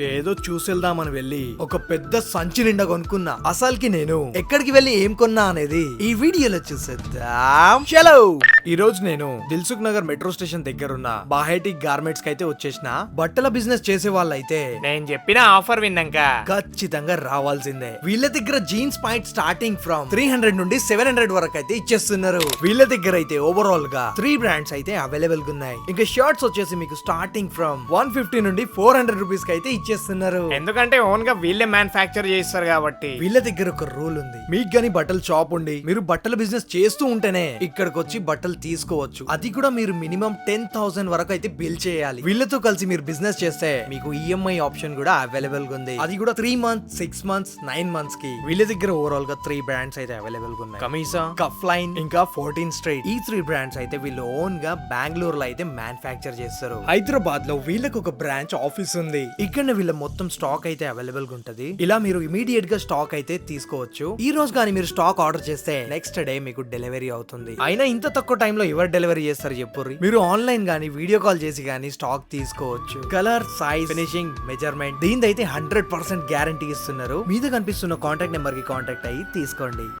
ఏదో చూసెళ్దామని వెళ్ళి ఒక పెద్ద సంచి నిండా కొనుక్కున్నా. అసలుకి నేను ఎక్కడికి వెళ్ళి ఏం కొన్నా అనేది ఈ వీడియోలో చూసేద్దాం. చలో ఈ రోజు నేను దిల్సుఖ్ నగర్ మెట్రో స్టేషన్ దగ్గర ఉన్న బాహేటి గార్మెంట్స్కి అయితే వచ్చేసిన. బట్టల బిజినెస్ చేసే వాళ్ళైతే నేను చెప్పిన ఆఫర్ విన్నాక. ఖచ్చితంగా రావాల్సిందే. వీళ్ళ దగ్గర jeans point starting from three hundred నుండి సెవెన్ హండ్రెడ్ వరకు అయితే ఇచ్చేస్తున్నారు. వీళ్ళ దగ్గర అయితే ఓవరాల్గా త్రీ బ్రాండ్స్ అయితే అవైలబుల్గా ఉన్నాయి. ఇంకా షర్ట్స్ వచ్చేసి మీకు స్టార్టింగ్ ఫ్రమ్ వన్ ఫిఫ్టీ నుండి ఫోర్ హండ్రెడ్ రూపీస్కి అయితే ఇచ్చేస్తున్నారు. ఎందుకంటే ఓన్గా వీళ్ళే మ్యానుఫ్యాక్చర్ చేస్తారు కాబట్టి. వీళ్ళ దగ్గర ఒక రూల్ ఉంది. మీకు గాని బట్టల షాప్ ఉండి మీరు బట్టల బిజినెస్ చేస్తూ ఉంటేనే ఇక్కడికి వచ్చి బట్టలు తీసుకోవచ్చు. అది కూడా మీరు మినిమం టెన్ థౌసండ్ వరకు అయితే బిల్ చేయాలి. వీళ్ళతో కలిసి మీరు బిజినెస్ చేస్తే మీకు ఈఎంఐ ఆప్షన్ కూడా అవైలబుల్గా ఉంది. అది కూడా three months six months nine మంత్స్కి. వీళ్ళ దగ్గర ఓవరాల్గా త్రీ బ్రాండ్స్ అయితే అవైలబుల్గా ఉన్నాయి. కమీసా? కఫ్ లైన్ ఇంకా ఫోర్టీన్ స్ట్రైట్ ఈ త్రీ బ్రాండ్స్ అయితే వీళ్ళు ఓన్గా బెంగళూరు లో అయితే మ్యానుఫ్యాక్చర్ చేస్తారు. హైదరాబాద్లో వీళ్ళకి ఒక బ్రాంచ్ ఆఫీస్ ఉంది. ఇక్కడ వీళ్ళ మొత్తం స్టాక్ అయితే అవైలబుల్గా ఉంటది. ఇలా మీరు ఇమీడియట్గా స్టాక్ అయితే తీసుకోవచ్చు. ఈ రోజు కానీ మీరు స్టాక్ ఆర్డర్ చేస్తే నెక్స్ట్ డే మీకు డెలివరీ అవుతుంది. అయినా ఇంత తక్కువ టైంలో ఎవరు డెలివరీ చేస్తారు చెప్పుర్రి? మీరు ఆన్లైన్ గానీ వీడియో కాల్ చేసి గానీ స్టాక్ తీసుకోవచ్చు. కలర్ సైజ్ ఫినిషింగ్ మెజర్మెంట్ దీని అయితే హండ్రెడ్ పర్సెంట్ గ్యారంటీ ఇస్తున్నారు. మీద కనిపిస్తున్న కాంటాక్ట్ నెంబర్కి కాంటాక్ట్ అయ్యి తీసుకోండి.